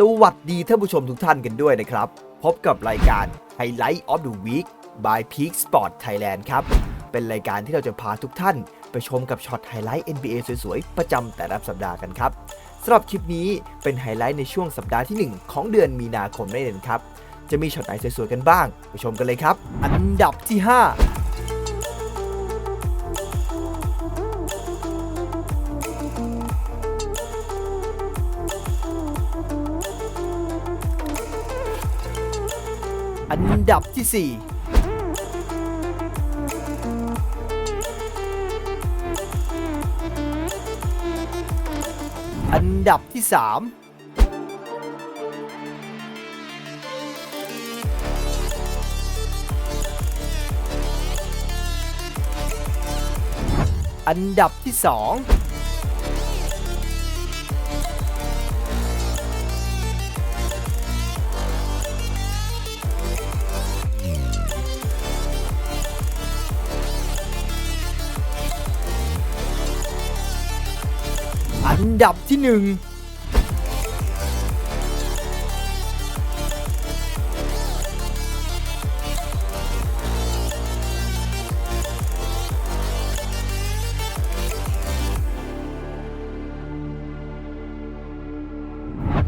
สวัสดีท่านผู้ชมทุกท่านกันด้วยนะครับ พบกับรายการ Highlight of the Week by Peak Sport Thailand ครับ เป็นรายการที่เราจะพาทุกท่าน ไปชมกับช็อตไฮไลท์ NBA สวยๆ ประจำแต่ละสัปดาห์กันครับสำหรับคลิปนี้เป็นไฮไลท์ในช่วงสัปดาห์ที่ 1 ของเดือนมีนาคมนั่นเองครับ จะมีช็อตไหนสวยๆกันบ้าง ไปชมกันเลยครับ อันดับที่ 5 อันดับที่ 4อันดับที่ 3 อันดับที่ 2 อันดับที่หนึ่งเ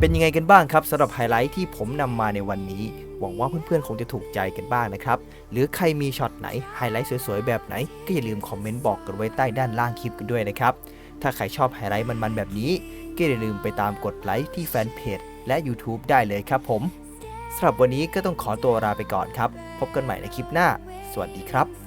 ป็นยังไงกันบ้างครับสำหรับไฮไลท์ที่ผมนำมาในวันนี้ หวังว่าเพื่อนๆ คงจะถูกใจกันบ้างนะครับ หรือใครมีช็อตไหนไฮไลท์สวยๆ แบบไหน ก็อย่าลืมคอมเมนต์บอกกันไว้ใต้ด้านล่างคลิปกันด้วยนะครับ ถ้าใครชอบไฮไลท์มันๆแบบนี้ ก็อย่าลืมไปตามกดไลค์ที่แฟนเพจและ YouTube ได้เลยครับผมสำหรับวันนี้ก็ต้องขอตัวลาไปก่อนครับ พบกันใหม่ในคลิปหน้า สวัสดีครับ